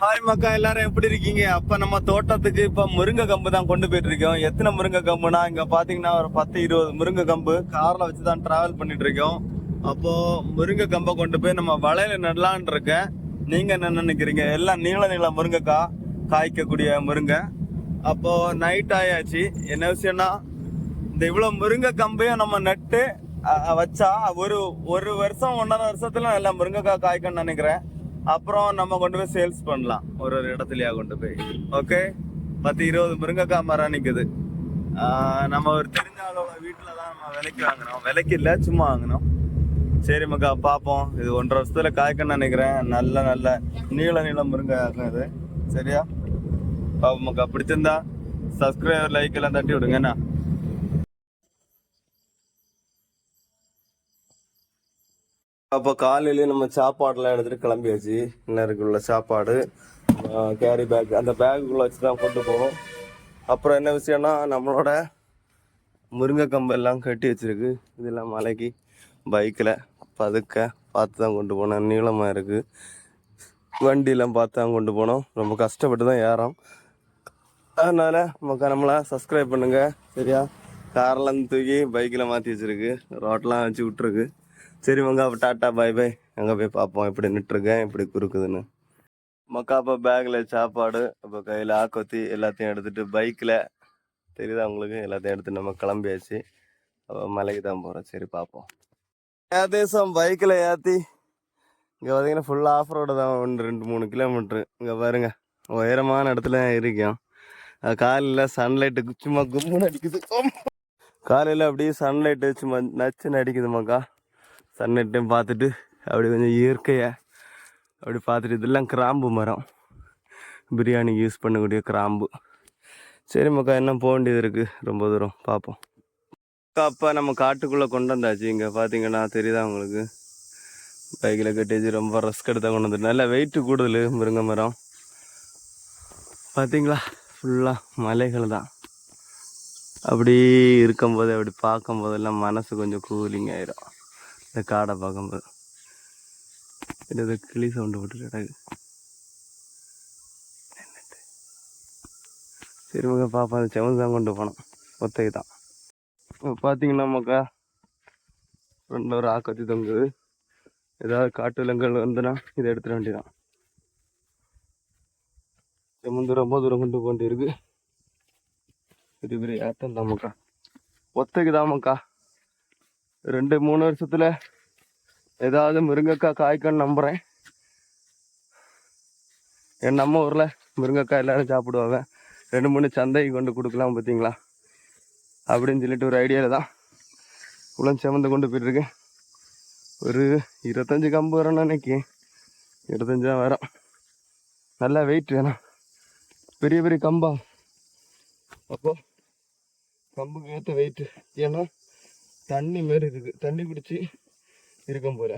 Hi மக்கா எல்லாரும் எப்படி இருக்கீங்க? அப்ப நம்ம தோட்டத்துக்கு இப்ப முருங்கை கம்பு தான் கொண்டு போயிட்டு இருக்கோம் எத்தனை முருங்கை கம்புனா இங்க பாத்தீங்கன்னா ஒரு பத்து இருபது முருங்கை கம்பு கார்ல வச்சு தான் டிராவல் பண்ணிட்டு இருக்கோம் அப்போ முருங்கை கம்பை கொண்டு போய் நம்ம வலையில நடலான் இருக்கேன். நீங்க என்ன நினைக்கிறீங்க? எல்லாம் நீள நீள முருங்கைக்காய் காய்க்கக்கூடிய முருங்கை. அப்போ நைட் ஆயாச்சு. என்ன விஷயம்னா இந்த இவ்வளவு முருங்கை கம்பையும் நம்ம நட்டு வச்சா ஒரு ஒரு வருஷம் ஒன்றரை வருஷத்துல எல்லாம் முருங்கைக்காய் காய்க்கணும்னு நினைக்கிறேன். அப்புறம் நம்ம கொண்டு போய் சேல்ஸ் பண்ணலாம். ஒரு ஒரு இடத்துலயா கொண்டு போய். ஓகே பத்து இருபது முருங்கைக்காய் மரம் நிற்குது நம்ம ஒரு தெரிஞ்ச ஆளோட வீட்டில் தான் நம்ம விலைக்கு வாங்கினோம். விலைக்கு இல்லை சும்மா வாங்கினோம். சரி மக்கா பார்ப்போம். இது ஒன்றரை வருஷத்தில் காய்க்கணும்னு நினைக்கிறேன். நல்ல நல்ல நீள நீளம் முருங்கை இது சரியா? பாப்போம் மக்கா. பிடிச்சிருந்தா சப்ஸ்கிரைபர் லைக் எல்லாம் தட்டி விடுங்க. அப்போ காலையிலேயே நம்ம சாப்பாடுலாம் எடுத்துட்டு கிளம்பியாச்சு. இன்னருக்கு உள்ள சாப்பாடு. கேரி பேக் அந்த பேக்குள்ளே வச்சு தான் கொண்டு போவோம் அப்புறம் என்ன விஷயம்னா நம்மளோட முருங்கை கம்பு எல்லாம் கட்டி வச்சிருக்கு. இதெல்லாம் மலைக்கு பைக்கில் பதுக்க பார்த்து தான் கொண்டு போனோம் நீளமாக இருக்குது வண்டியெல்லாம் பார்த்து தான் கொண்டு போனோம். ரொம்ப கஷ்டப்பட்டு தான் ஏறோம். அதனால மக்கா நம்மளை சப்ஸ்கிரைப் பண்ணுங்கள் சரியா? கார்லாம் தூக்கி பைக்கில் மாற்றி வச்சுருக்கு. ரோட்லாம் வச்சு விட்ருக்கு சரி மங்கா அப்போ டாட்டா பாய் பாய் அங்கே போய் பார்ப்போம் இப்படி நின்றுருக்கேன் இப்படி குறுக்குதுன்னு. மக்கா அப்போ பேக்கில் சாப்பாடு அப்போ கையில் ஆக்கொத்தி எல்லாத்தையும் எடுத்துகிட்டு பைக்கில் தெரியுதா உங்களுக்கு? எல்லாத்தையும் எடுத்து நம்ம கிளம்பியாச்சு. அப்போ மலைக்கு தான் போகிறோம் சரி பார்ப்போம். ஏதேசம் பைக்கில் ஏற்றி இங்கே பார்த்தீங்கன்னா ஃபுல்லாக ஆஃப் ரோடு தான். ஒன்று ரெண்டு மூணு கிலோமீட்ரு இங்கே பாருங்க உயரமான இடத்துல இருக்கோம் காலையில் சன்லைட்டு சும்மா கும்முன்னு அடிக்குது. காலையில் அப்படியே சன்லைட்டு சும்மா நச்சுன்னு அடிக்குது மக்கா. சன்லைட்டையும் பார்த்துட்டு அப்படி கொஞ்சம் இயற்கையாக அப்படி பார்த்துட்டு இதெல்லாம் கிராம்பு மரம். பிரியாணிக்கு யூஸ் பண்ணக்கூடிய கிராம்பு. சரி மக்கா என்ன போக வேண்டியது இருக்குது ரொம்ப தூரம். பார்ப்போம். அப்போ நம்ம காட்டுக்குள்ளே கொண்டு வந்தாச்சு. இங்கே பார்த்தீங்கன்னா தெரியுதா உங்களுக்கு? பைக்கில் கட்டிச்சு ரொம்ப ரிஸ்க் எடுத்தால் கொண்டு வந்துட்டு. நல்லா வெயிட்டு கூடுதல் முருங்கை மரம். பார்த்தீங்களா? ஃபுல்லாக மலைகள் தான். அப்படி இருக்கும்போது அப்படி பார்க்கும்போதெல்லாம் மனசு கொஞ்சம் கூலிங் ஆயிரும். இந்த காடை பார்க்கும்போது. இது கிளி சவுண்டு போட்டு கிடக்கு. சரி மக பாப்பா அந்த செவன் தான் கொண்டு போனோம் ஒத்தகை தான். இப்போ பார்த்தீங்கன்னா மக்கா ரெண்டு ஒரு ஆக்கத்தி தொங்குது. ஏதாவது காட்டு விலங்குகள் வந்துன்னா இதை எடுத்துட வேண்டியதான் செம்மந்து ரொம்ப தூரம் கொண்டு போண்டி இருக்கு பெரிய பெரிய ஏட்டம் தான் மக்கா ஒத்தைக்கு தான் மக்கா ரெண்டு மூணு வருஷத்துல ஏதாவது முருங்கைக்காய் காய்க்கன்னு நம்புறேன். என் நம்ம ஊர்ல முருங்கைக்காய் எல்லாரும் சாப்பிடுவாங்க. ரெண்டு மூணு சந்தைக்கு கொண்டு கொடுக்கலாம் பார்த்தீங்களா அப்படின்னு சொல்லிட்டு ஒரு ஐடியாவில் தான் உளம் செமந்து கொண்டு போயிட்டுருக்கேன் ஒரு இருபத்தஞ்சு கம்பு வரணும் அன்னைக்கு இருபத்தஞ்சி தான் வரும். நல்லா வெயிட் வேணும். பெரிய பெரிய கம்பா. அப்போ கம்புக்கு ஏற்ற வெயிட்டு ஏன்னா தண்ணி மாரி இருக்கு தண்ணி குடிச்சு இருக்கும் போல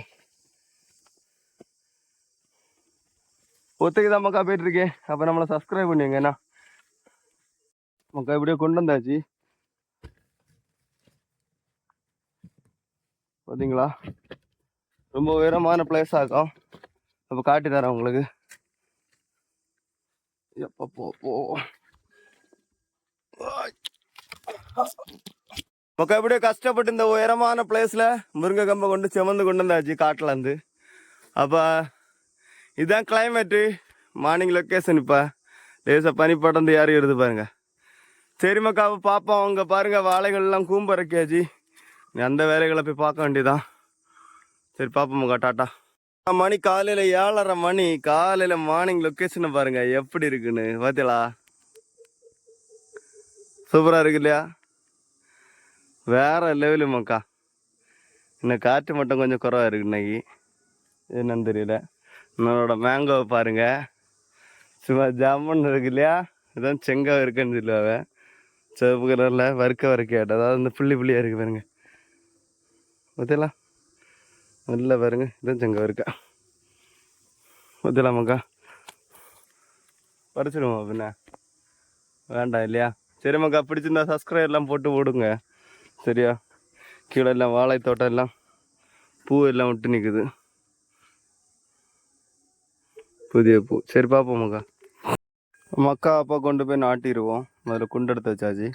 ஒத்துக்கு தான் மக்கா போயிட்டு இருக்கேன் அப்ப நம்மளை சப்ஸ்கிரைப் பண்ணுங்க என்ன? மக்கா இப்படியே கொண்டு வந்தாச்சு. பார்த்தீங்களா ரொம்ப உயரமான பிளேஸ் ஆகும் அப்ப காட்டி தரேன் உங்களுக்கு. எப்போ போ. போ எப்படியோ கஷ்டப்பட்டு இந்த உயரமான பிளேஸில் முருங்கை கம்பை கொண்டு செமந்து கொண்டு வந்தாச்சு காட்டுல வந்து அப்போ இதுதான் கிளைமேட்டு மார்னிங் லொக்கேஷன் இப்போ லேசாக பனி படர்ந்து யாரும் எடுத்து பாருங்க சரி மக்காவை பார்ப்போம் அங்கே பாருங்கள் வாழைகள்லாம் கூம்பறக்கியாச்சு அந்த வேலைகளை போய் பார்க்க வேண்டியதான் சரி பார்ப்போம் மக்கா டாட்டா மணி காலையில் ஏழரை மணி காலையில் மார்னிங் லொக்கேஷனை பாருங்கள் எப்படி இருக்குன்னு பார்த்தீங்களா சூப்பராக இருக்கு இல்லையா வேற லெவலு மக்கா. இன்னும் காற்று மட்டும் கொஞ்சம் குறவாக இருக்கு இன்னைக்கு. என்னன்னு தெரியல. நம்மளோட மேங்கோவை பாருங்க. சும்மா ஜாமுன் இருக்கு இல்லையா? இதுதான் செங்கோ இருக்குன்னு சொல்லுவாங்க சிவப்பு கலரில் வறுக்க வறுக்கையாட்ட அதாவது இந்த புள்ளி புள்ளியாக இருக்குது பாருங்க. பார்த்தீங்களா நல்லா பாருங்க. இதுதான் செங்காய் இருக்கா பார்த்தீங்களா மக்கா? பறிச்சிடுவோம் பின்ன. வேண்டாம் இல்லையா? சரிம்மாக்கா பிடிச்சிருந்தா சப்ஸ்கிரைப் எல்லாம் போட்டு விடுங்க சரியா? கீழே எல்லாம் வாழைத்தோட்டம் எல்லாம் பூ எல்லாம் விட்டு நிற்குது புதிய பூ. சரி பார்ப்போம் மக்கா மக்கா அப்போ கொண்டு போய் நாட்டிடுவோம். முதல்ல குண்டெடுத்து வச்சாச்சு.